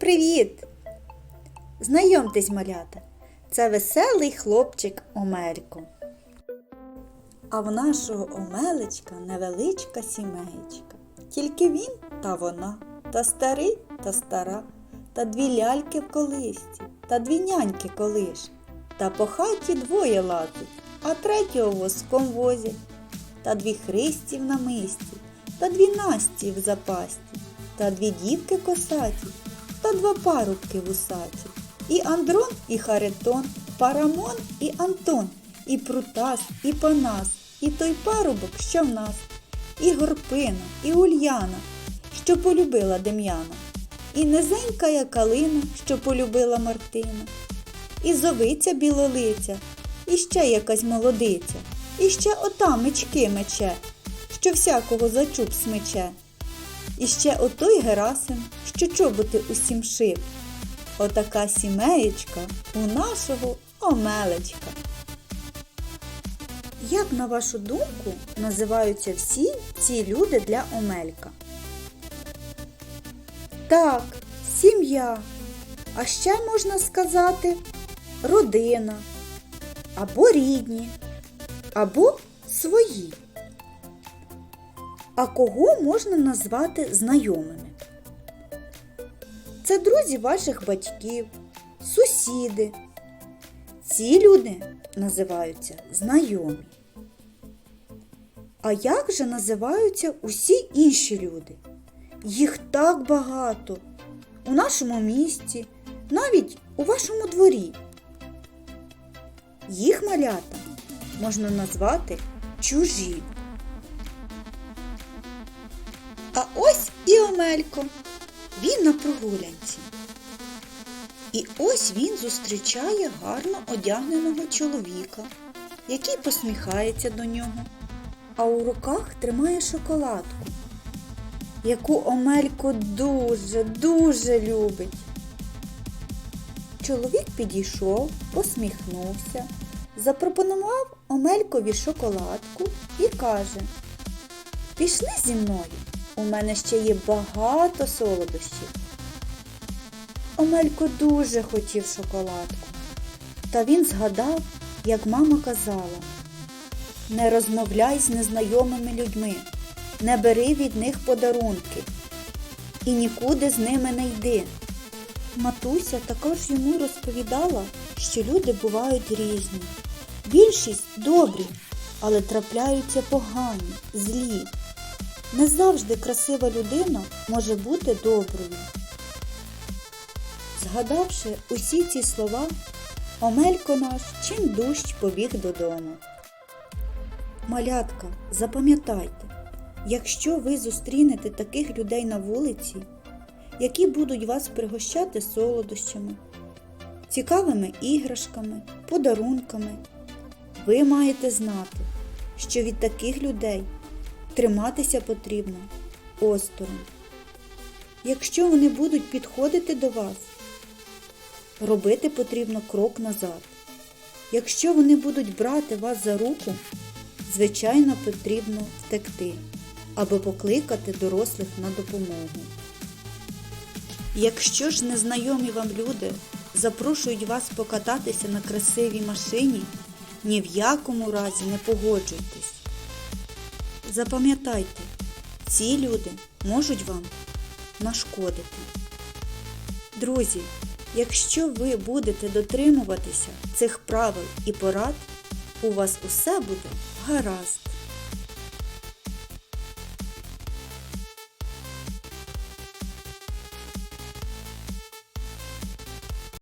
Привіт! Знайомтесь, малята, це веселий хлопчик Омелько. А в нашого Омелечка невеличка сімеєчка. Тільки він та вона, та старий та стара, та дві ляльки в колисці, та дві няньки колиш. Та по хаті двоє лазить, а третього воском возять, та дві христі в намисті, та дві Насті в запасті, та дві дівки косаті, та два парубки вусаті. І Андрон, і Харитон, Парамон і Антон, і Прутас, і Панас, і той парубок, що в нас, і Горпина, і Ульяна, що полюбила Дем'яна, і низенька калина, що полюбила Мартина, і зовиця білолиця, і ще якась молодиця, і ще ота мечки мече, що всякого за чуб смече. І ще отой Герасим, що чоботи усім шив. Отака сімеєчка у нашого Омелечка. Як, на вашу думку, називаються всі ці люди для Омелька? Так, сім'я. А ще можна сказати родина, або рідні, або свої. А кого можна назвати знайомими? Це друзі ваших батьків, сусіди. Ці люди називаються знайомі. А як же називаються усі інші люди? Їх так багато у нашому місті, навіть у вашому дворі. Їх малята можна назвати чужі. А ось і Омелько. Він на прогулянці. І ось він зустрічає гарно одягненого чоловіка, який посміхається до нього, а у руках тримає шоколадку, яку Омелько дуже, дуже любить. Чоловік підійшов, посміхнувся, запропонував Омелькові шоколадку і каже Пішли зі мною, у мене ще є багато солодощів. Омелько дуже хотів шоколадку, та він згадав, як мама казала Не розмовляй з незнайомими людьми, не бери від них подарунки і нікуди з ними не йди. Матуся також йому розповідала, що люди бувають різні. Більшість добрі, але трапляються погані, злі. Не завжди красива людина може бути доброю. Згадавши усі ці слова, Омелько наш чим дужч побіг додому. Малятка, запам'ятайте, якщо ви зустрінете таких людей на вулиці, які будуть вас пригощати солодощами, цікавими іграшками, подарунками, ви маєте знати, що від таких людей триматися потрібно осторонь. Якщо вони будуть підходити до вас, робити потрібно крок назад. Якщо вони будуть брати вас за руку, звичайно, потрібно втекти або покликати дорослих на допомогу. Якщо ж незнайомі вам люди запрошують вас покататися на красивій машині, ні в якому разі не погоджуйтесь. Запам'ятайте, ці люди можуть вам нашкодити. Друзі, якщо ви будете дотримуватися цих правил і порад, у вас усе буде гаразд.